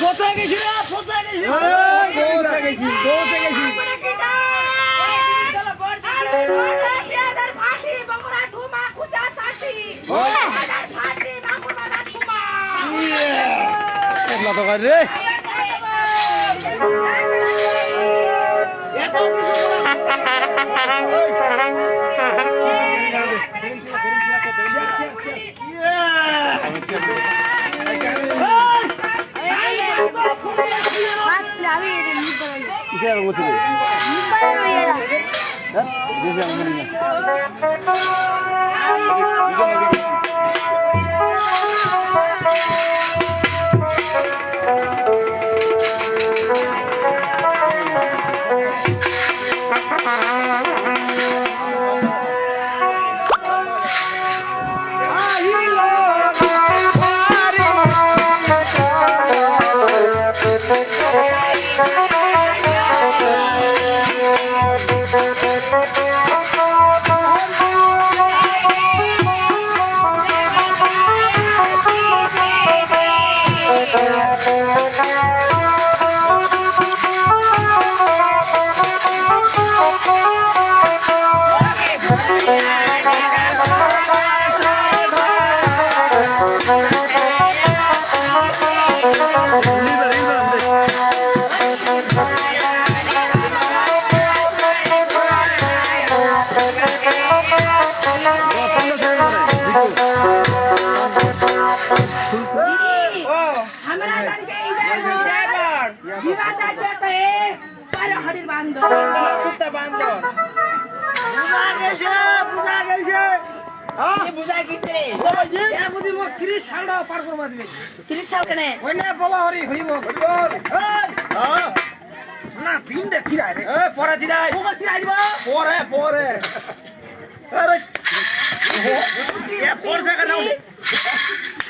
কোথায় গেছি। রে কোথায় গেছি দৌড়ে গেছি দৌড়ে গেছি কেটলা তো রে কিসে আর বলছি রে হ্যাঁ দেখি আমি মনে না বুঝা গেছে বুঝা গেছে বুঝা গেছে রে এ বুঝি মো 30 সালটা পার করবা দিবে তিরিশ সাল কেনে ওই না বলা হরি হরি বল হরি বল না তিন দে রে এ পরে দিলাই কোকা চিরা দিব পরে পরে আরে এ পরে জায়গা নাও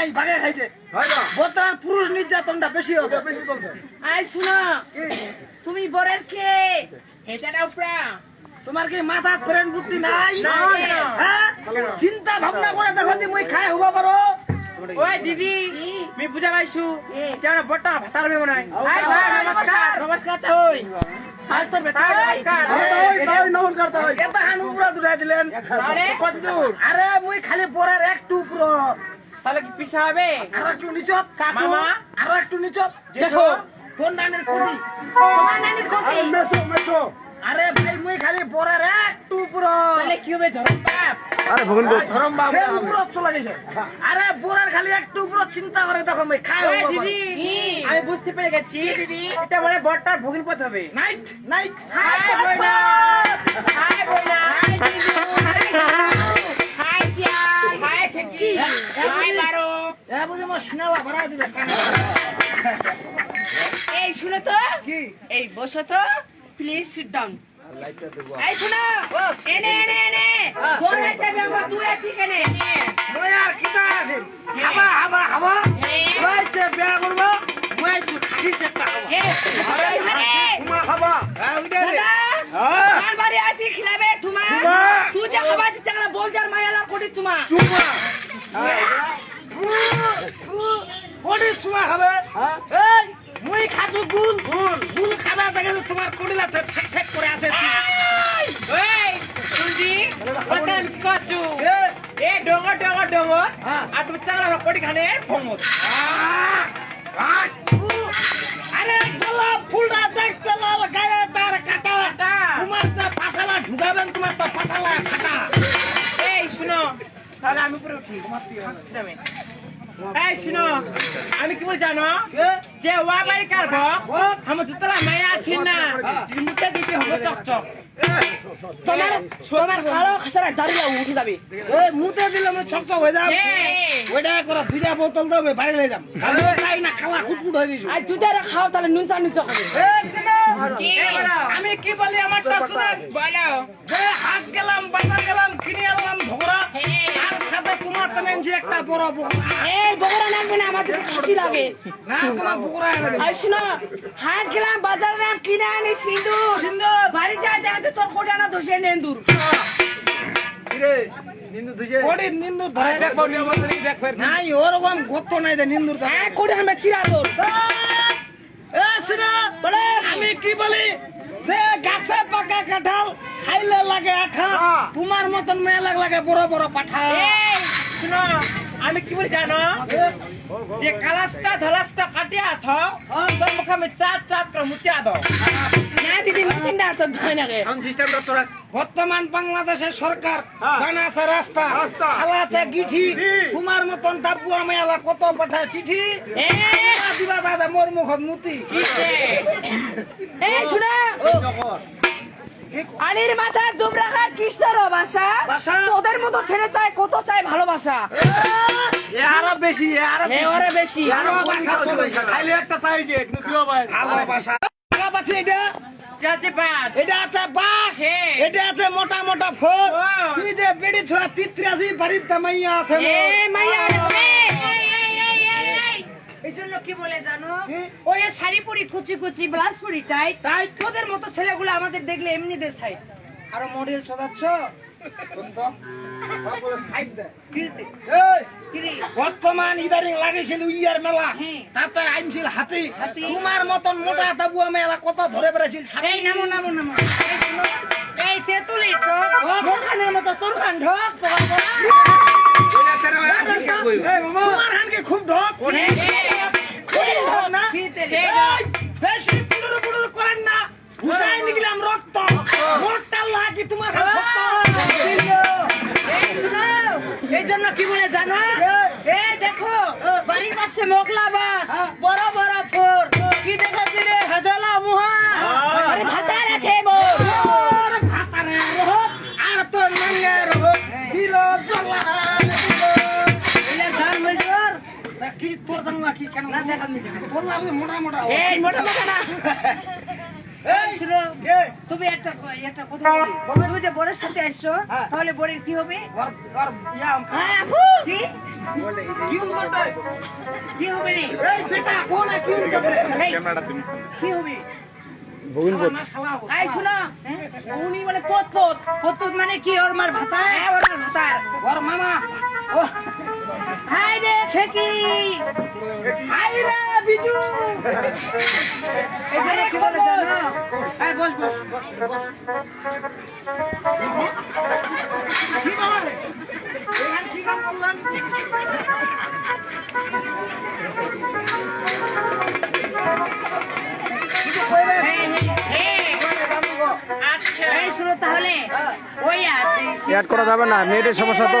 নেই ভাগে খাইছে। বর্তমান পুরুষ নির্যাতনটা বেশি বলছে আই শুনো তুমি বরের কে? এটা নাও তোমার কি মাথা ফ্রেন্ড বুদ্ধি নাই? নাই। হ্যাঁ? চিন্তা ভাবনা করে দেখো যে মই খাই হবা পারো। ওই দিদি আমি বুঝা পাইছো। কেন বট্টা ভাতার মনে আই স্যার নমস্কার নমস্কার তো হই। আজ তোর বেটা নমস্কার এটা হান উপরা দুটাই দিলেন। আরে কত দূর? আরে মই খালি পরের একটু উপর তাহলে কি পিছা হবে? আর একটু নিচত কাকু। আর একটু নিচত। দেখো তোর নামের কোনি তোমার নানির কপি আরে ভাই মুই খালি পরের একটু উপর তাহলে কি হবে ধরো বাপ? আরে ভগুন ধরম বাবা ফের উপর চলে গেছে। আরে পরের খালি একটু উপর চিন্তা করে দেখো মই খাই হবা দিদি আমি বুঝতে পেরে গেছি দিদি? এটা মানে বট্টার ভগিন পথ হবে। নাইট। নাইট। হাই এই শুনো তো এই বসো তো প্লিজ সিট ডাউন এই শুনো এনে এনে এনে বোন আছে বেঙ্গল তুই আছিস কেনে মই আর কিটা আছে? হাবা হাবা হাবা? ওই যে বিয়া করব মই একটু খাসি চেষ্টা করব। এ আরে তোমার আমার বাড়ি আছি খিলাবে তোমা তুই যে খাবার চাকলা বল যার মায়ালা কোটি তোমা চুমা কোটি চুমা খাবে এই মই খাজু গুল। গুল? গুল খানা দেখে তোমার কোডিলা ঠেক ঠেক করে আছে। ওই তুলজি বট্টা আমি কি করছ এ, ডঙ্গর ডঙ্গর ডঙ্গর হ্যাঁ। আর তুমি চাংলা কোটি খানে ভঙ্গর আহ, আহ, উ, আরে গোলাপ ফুলটা দেখতে লাল গায়ে তার কাটা। কাটা। তোমার তো ফাসালা ঢুকাবেন তোমার তো ফাসালা কাটা। এই শুনো। তাহলে আমি উঠি। এই শুনো আমি কি বল জানো? যে ওয়া বাড়ি কারব ও, আমার জুতলা মায়া আছেন না। মুখে দিতে হবে চকচক। তোমার তোমার কালো খাসারা দাঁড়িয়ে উঠে যাবে। এই মুতে দিলে আমি ছকছক হয়ে যাবে। ওইটা করে দুইটা বোতল দেবে বাইরে যাম। তাই না খালা খুটফুট হয়ে গেছে। আর যদি খাও তাহলে নুন চা নুন চা আমি কি বলি আমারটা শুনেন? বলো। যে হাট গেলাম বাজার গেলাম কিনে আনলাম আর একটা বড় বকরা এই বগরা লাগবে না আমাদের লাগে। না তোমার। হাট গেলাম বাজার নাম কিনে আনি সিন্দুর সুন্দর বাড়ি যা দেখা তোর কোটা না নেন্দুর। নাই ওরকম নিন্দুর হ্যাঁ কোটা চিরা তোর। আমি কি বলি? যে গাছে পাকা কাঁঠাল খাইলে লাগে আঠা। তোমার মতন মেয়ে লাগ লাগে বড় বড় পাঠা। শুনো আমি কি বলি জানো? যে কালাস্তা ধলাস্তা কাটিয়া থাও তোর মুখে আমি চাট চাট করে মুতিয়া দাও। না দিদি মিটিং না তোর ধয় নাগে। এখন সিস্টেমটা তোরা বর্তমান বাংলাদেশের সরকার হ্যাঁ। বানাছে রাস্তা। রাস্তা। খালাছে গিঠি। তোমার মতন দাব্বুয়া মেয়ালা কত পাঠায় চিঠি? এ! দিবা দাদা মোর মুখত মুতি। এই শোনা। আনির মাথা দুবরা ঘাট কৃষ্ণর বাসা? তোদের মতো ছেলে চায় কত চায় ভালোবাসা? আরও বেশি আরও বেশি। আরও পয়সা একটা চাইছে ভালোবাসা। ভালোবাসি এটা? এটা আছে বাস। এটা আছে মোটা মোটা ফোর। ও। তুই যে বেড়ি ছোয়া তিত্রাসি বাড়ির দামাইয়া আছে মাইয়া এই জন্য কি বলে জানো? ওই শাড়ি পরি কুচি কুচি ব্লাউজ পরি টাইট তাই তোদের মতো ছেলেগুলো আমাদের দেখলে এমনি দে। সাইড আরও মডেল সদাচ্ছ বর্তমান ইদারিং লাগিয়েছিল ইয়ার মেলা। হ্যাঁ। তাতে আইনছিল হাতি। হাতি। তোমার মতন মোটা তাবুয়া মেলা কত ধরে বেড়েছিল এই নামো নামো নামো। এই তেতুলি টক। মতো তোর ঢক। খুব ঢক না বেশি পুডুর করেন না ঘুষাই নিগলাম রক্ত মোটটা লাগি তোমার এই জন্য কি বলে জানো? এই দেখো, বাড়ির পাশে মোগলা বাস। তুমি একটা একটা কথা বলি। তুমি যে বরের সাথে আসছো হ্যাঁ। তাহলে বরের কি হবে? ওর- ওর ইয়া, হ্যাঁ কি? হবে কি হবে? শোনো উনি বলে মানে কি? ওর মার ভাতা? হ্যাঁ ওর ভাতার ওর মামা। ও হাই রে খেকি হাই রে বিজু এখানে কি বলে জানো? এই বস বস কি বাবা এখানে কি কাম করলেন? কিছু কইবেন? কইবে, জানো গো। এই শুনো তাহলে। ওই আছে। অ্যাড করা যাবে না নেটের সমস্যা তো।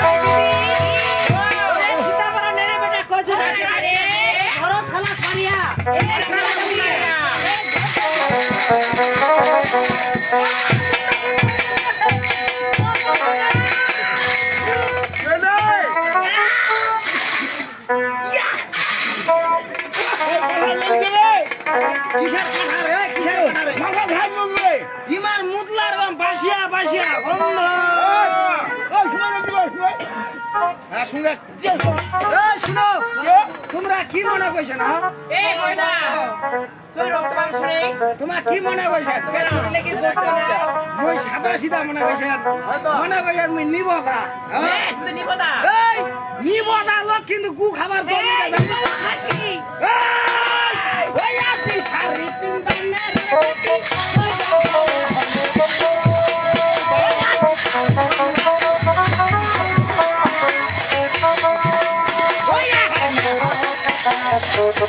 কিসের কাঠা রে? ইমার মুতলার বাসিয়া বাসিয়া গন্ধ। হ্যাঁ, শুনে। শুনো। তোমরা কি মনে করছ না? তোমার কি মনে করছ? না সাদা সিধা মনে করছে? মনে করছে নিবদা এই তুই নিব না এই নিবদা লোক কিন্তু গু খাবার তো ওকে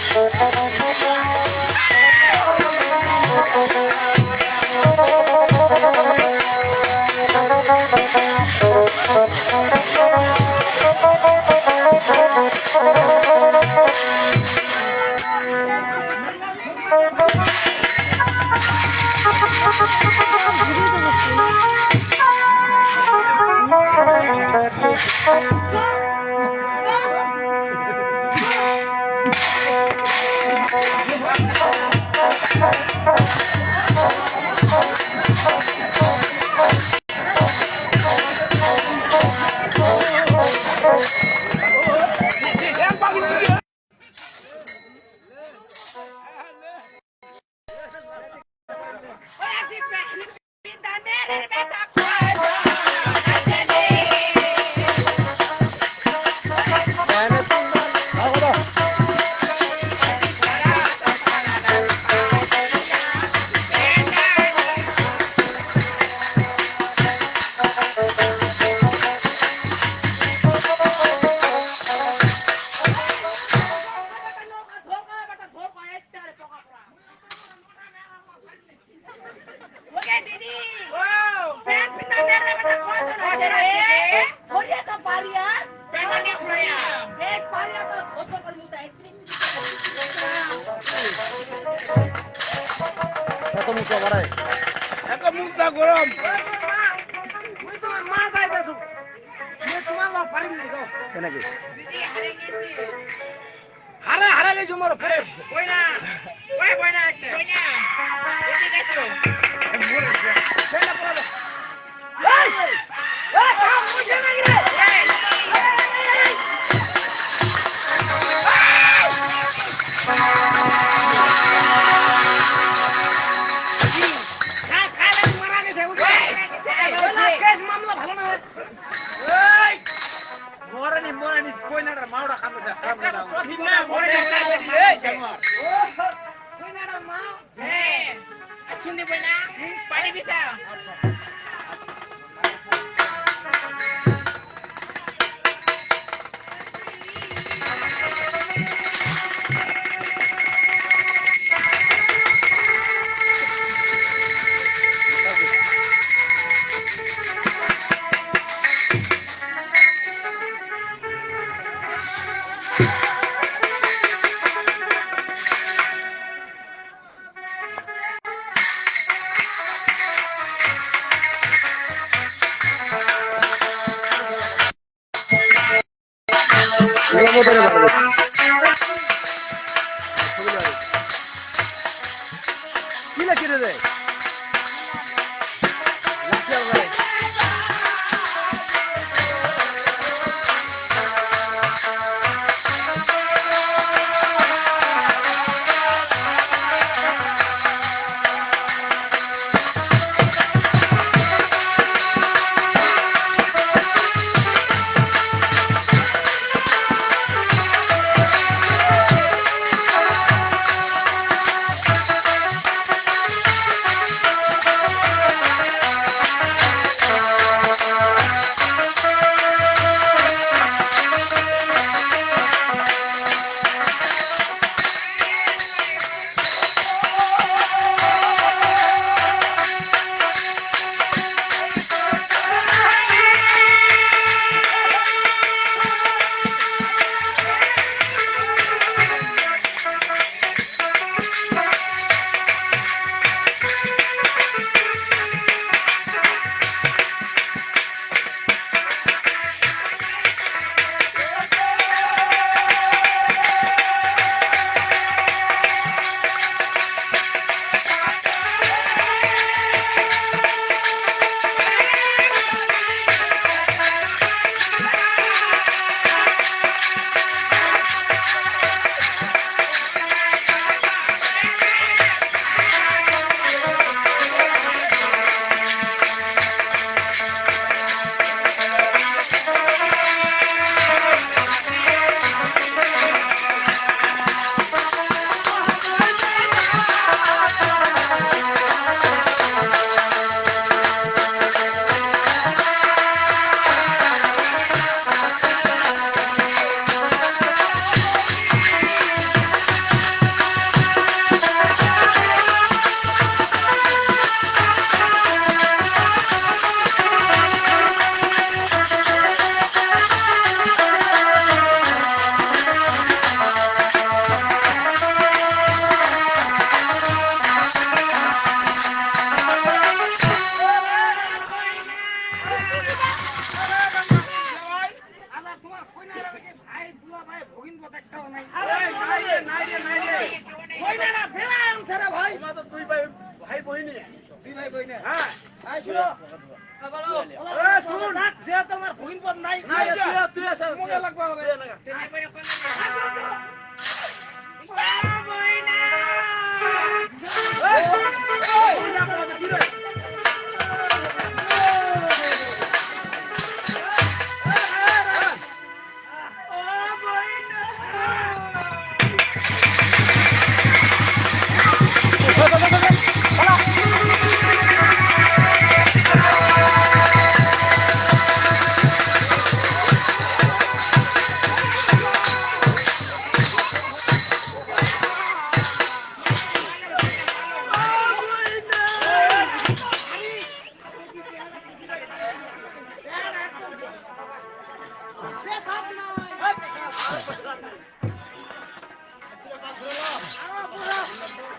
কি Thank you.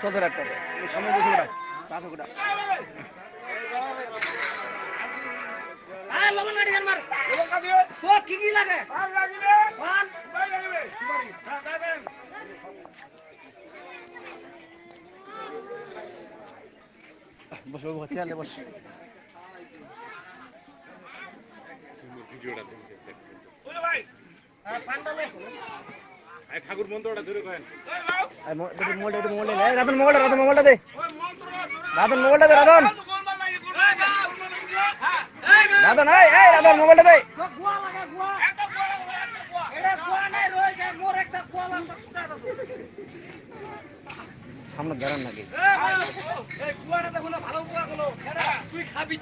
চোদ্দ একটা সামনে বসে ওটা পাঁচ ওটা কি কি লাগে বসে চেয়ারে বস। পানটা লে ঠাকুর মন্ত্রটা ধরে কয়েন। মোবাইলটা মোবাইলটা দে রাতন মোবাইলটা রাতন মোবাইলটা দে রাতন মোবাইলটা দে রাতন রাতন এই এই রাতন মোবাইলটা দে তো গুয়া লাগে গুয়া এটা গুয়া নাই রয়ে যায় মোর একটা গুয়া লাগে সামনে গেরান নাকি? তুই খাবি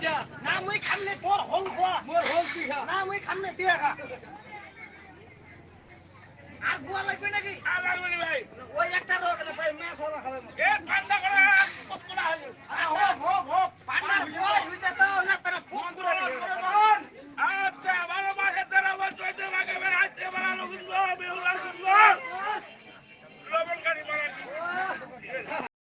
না মুই খামনে তোর হল গুয়া মোর হল তুই খা। না মুই খামনে তুই খা। আর গোয়া লাগবে নাকি? আর লাগবে না ভাই। মানে ওই একটা রোগ ভাই মেয়ে সোলা খাবে এ পান্ডা করে কতলা হলো হোক হোক হোক পান্ডা গোয়া হইতে তো না তোর ফোন করে বল। আচ্ছা ভালো মাসে তোর আবার চৈতে লাগে বের আসতে বলা লোক বিহুলা শুনলো লবণ কারি বলা।